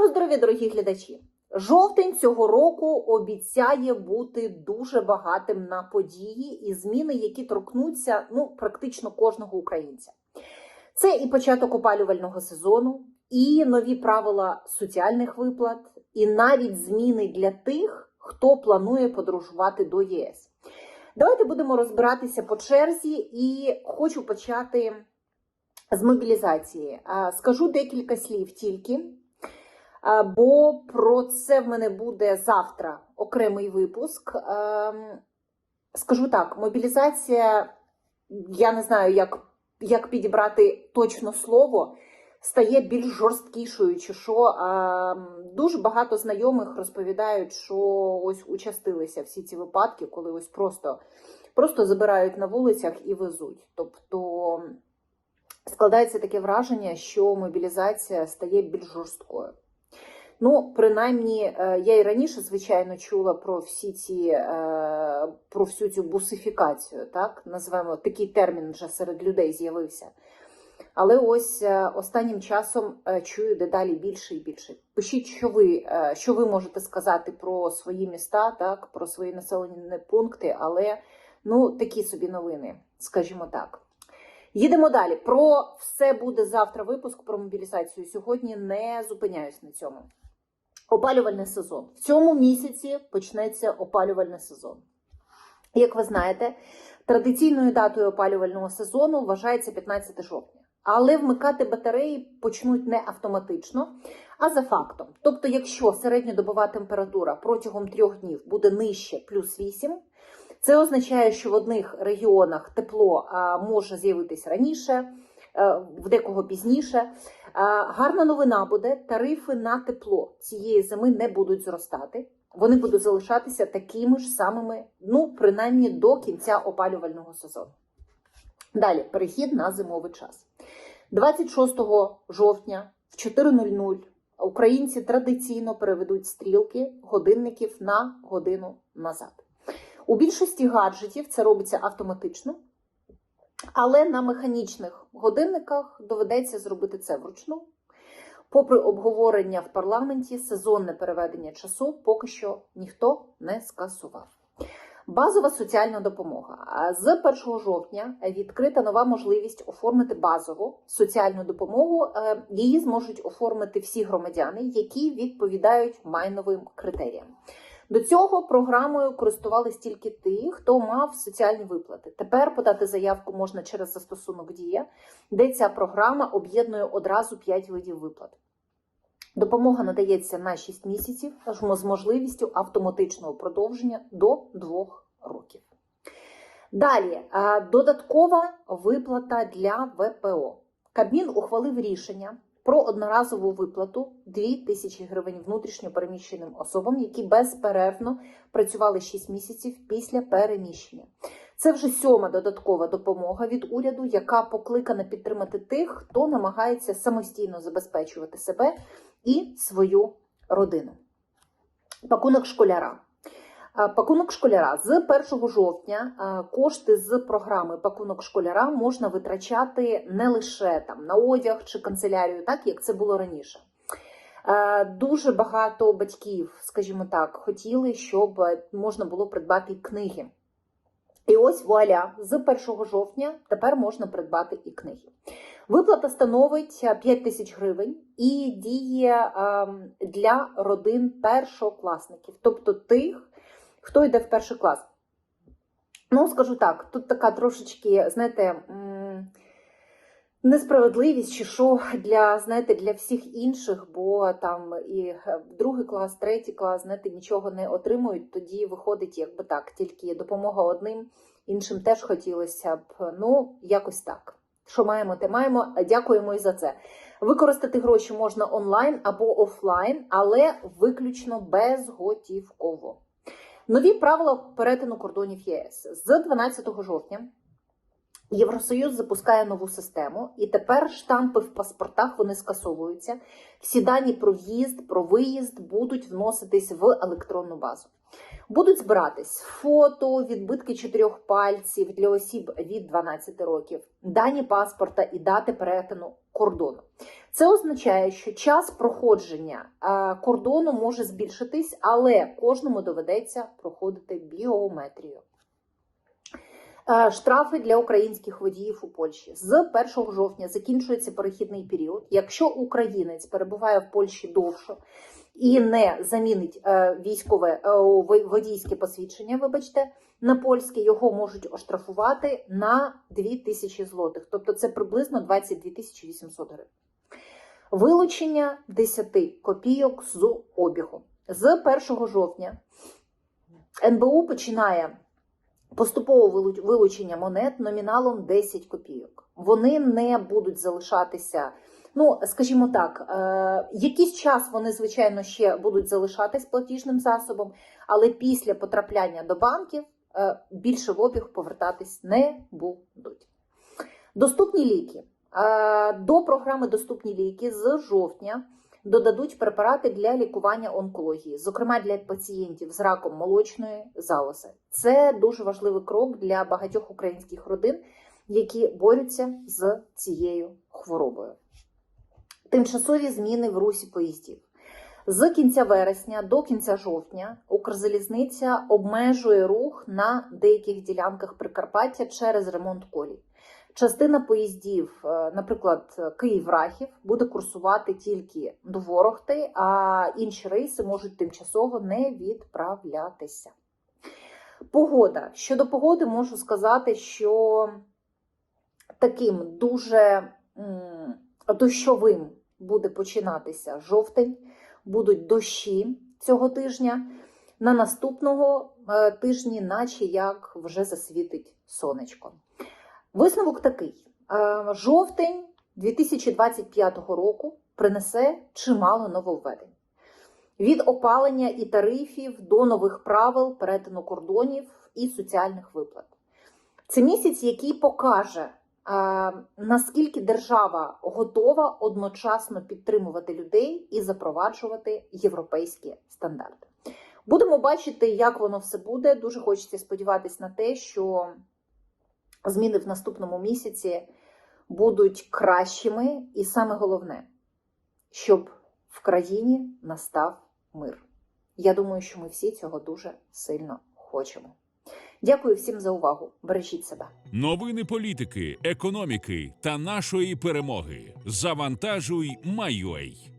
Доброго здоров'я, дорогі глядачі! Жовтень цього року обіцяє бути дуже багатим на події і зміни, які торкнуться ну, практично кожного українця. Це і початок опалювального сезону, і нові правила соціальних виплат, і навіть зміни для тих, хто планує подорожувати до ЄС. Давайте будемо розбиратися по черзі, і хочу почати з мобілізації. Скажу декілька слів тільки. Бо про це в мене буде завтра окремий випуск. Ем, Скажу так: мобілізація, я не знаю, як, як підібрати точно слово, стає більш жорсткішою. Чи що Ем, дуже багато знайомих розповідають, що ось участилися всі ці випадки, коли ось просто, просто забирають на вулицях і везуть. Тобто складається таке враження, що мобілізація стає більш жорсткою. Ну, принаймні, е, я і раніше, звичайно, чула про всі ці е, про всю цю бусифікацію, так називаємо такий термін вже серед людей з'явився. Але ось е, останнім часом чую дедалі більше і більше. Пишіть, що ви, що ви можете сказати про свої міста, так, про свої населені пункти, але ну такі собі новини, скажімо так. Їдемо далі. Про все буде завтра випуск про мобілізацію. Сьогодні не зупиняюсь на цьому. Опалювальний сезон. В цьому місяці почнеться опалювальний сезон. Як ви знаєте, традиційною датою опалювального сезону вважається 15 жовтня. Але вмикати батареї почнуть не автоматично, а за фактом. Тобто, якщо середньодобова температура протягом трьох днів буде нижче плюс 8, це означає, що в одних регіонах тепло може з'явитися раніше, в декого пізніше. А, гарна новина буде: тарифи на тепло цієї зими не будуть зростати. Вони будуть залишатися такими ж самими, ну, принаймні до кінця опалювального сезону. Далі перехід на зимовий час. 26 жовтня в 4.00 українці традиційно переведуть стрілки годинників на годину назад. У більшості гаджетів це робиться автоматично, але на механічних годинниках доведеться зробити це вручну. Попри обговорення в парламенті, сезонне переведення часу поки що ніхто не скасував. Базова соціальна допомога. З 1 жовтня відкрита нова можливість оформити базову соціальну допомогу. Е, Її зможуть оформити всі громадяни, які відповідають майновим критеріям. До цього програмою користувались тільки ті, хто мав соціальні виплати. Тепер подати заявку можна через застосунок Дія, де ця програма об'єднує одразу 5 видів виплат. Допомога надається на 6 місяців з можливістю автоматичного продовження до 2 років. Далі додаткова виплата для ВПО. Кабмін ухвалив рішення про одноразову виплату 2 тисячі гривень внутрішньо переміщеним особам, які безперервно працювали 6 місяців після переміщення. Це вже сьома додаткова допомога від уряду, яка покликана підтримати тих, хто намагається самостійно забезпечувати себе і свою родину. Пакунок школяра. А, Пакунок школяра з 1 жовтня кошти з програми Пакунок школяра можна витрачати не лише там на одяг чи канцелярію, так як це було раніше. Е, Дуже багато батьків, скажімо так, хотіли, щоб можна було придбати книги. І ось вуаля, з 1 жовтня тепер можна придбати і книги. Виплата становить 5 тисяч гривень і діє ем, для родин першокласників, тобто тих, хто йде в перший клас. Ну, скажу так, тут така трошечки, знаєте, несправедливість, чи що для, знаєте, для всіх інших, бо там і е, другий клас, третій клас, знаєте, нічого не отримують, тоді виходить, якби так, тільки допомога одним, іншим теж хотілося б, ну, якось так. Що маємо, те маємо. Дякуємо і за це. Використати гроші можна онлайн або офлайн, але виключно безготівково. Нові правила перетину кордонів ЄС з 12 жовтня. Євросоюз запускає нову систему, і тепер штампи в паспортах вони скасовуються. Всі дані про в'їзд, про виїзд будуть вноситись в електронну базу. Будуть збиратись фото, відбитки чотирьох пальців для осіб від 12 років, дані паспорта і дати перетину кордону. Це означає, що час проходження е, кордону може збільшитись, але кожному доведеться проходити біометрію. Е, Штрафи для українських водіїв у Польщі з 1 жовтня закінчується перехідний період. Якщо українець перебуває в Польщі довше і не замінить е, військове е, водійське посвідчення, вибачте, на польське його можуть оштрафувати на 2000 злотих, тобто це приблизно 22 тисячі 800 гривень. Вилучення 10 копійок з обігу з 1 жовтня НБУ починає поступове вилу- вилучення монет номіналом 10 копійок. Вони не будуть залишатися. Ну, скажімо так, е, якийсь час вони, звичайно, ще будуть залишатись платіжним засобом, але після потрапляння до банків е, більше в обіг повертатись не будуть. Доступні ліки. Е, До програми Доступні ліки з жовтня додадуть препарати для лікування онкології, зокрема для пацієнтів з раком молочної залози. Це дуже важливий крок для багатьох українських родин, які борються з цією хворобою. Тимчасові зміни в русі поїздів. З кінця вересня до кінця жовтня Укрзалізниця обмежує рух на деяких ділянках Прикарпаття через ремонт колій. Частина поїздів, е, наприклад, Київ-Рахів, буде курсувати тільки до Ворохти, а інші рейси можуть тимчасово не відправлятися. Погода. Щодо погоди, можу сказати, що таким дуже дощовим буде починатися жовтень, будуть дощі цього тижня. На наступного е, тижні, наче як вже засвітить сонечко. Висновок такий: Е, жовтень 2025 року принесе чимало нововведень. Від опалення і тарифів до нових правил перетину кордонів і соціальних виплат. Це місяць, який покаже, е, наскільки держава готова одночасно підтримувати людей і запроваджувати європейські стандарти. Будемо бачити, як воно все буде. Дуже хочеться сподіватися на те, що зміни в наступному місяці будуть кращими, і саме головне, щоб в країні настав мир. Я думаю, що ми всі цього дуже сильно хочемо. Дякую всім за увагу. Бережіть себе. Новини політики, економіки та нашої перемоги. Завантажуй, Майой.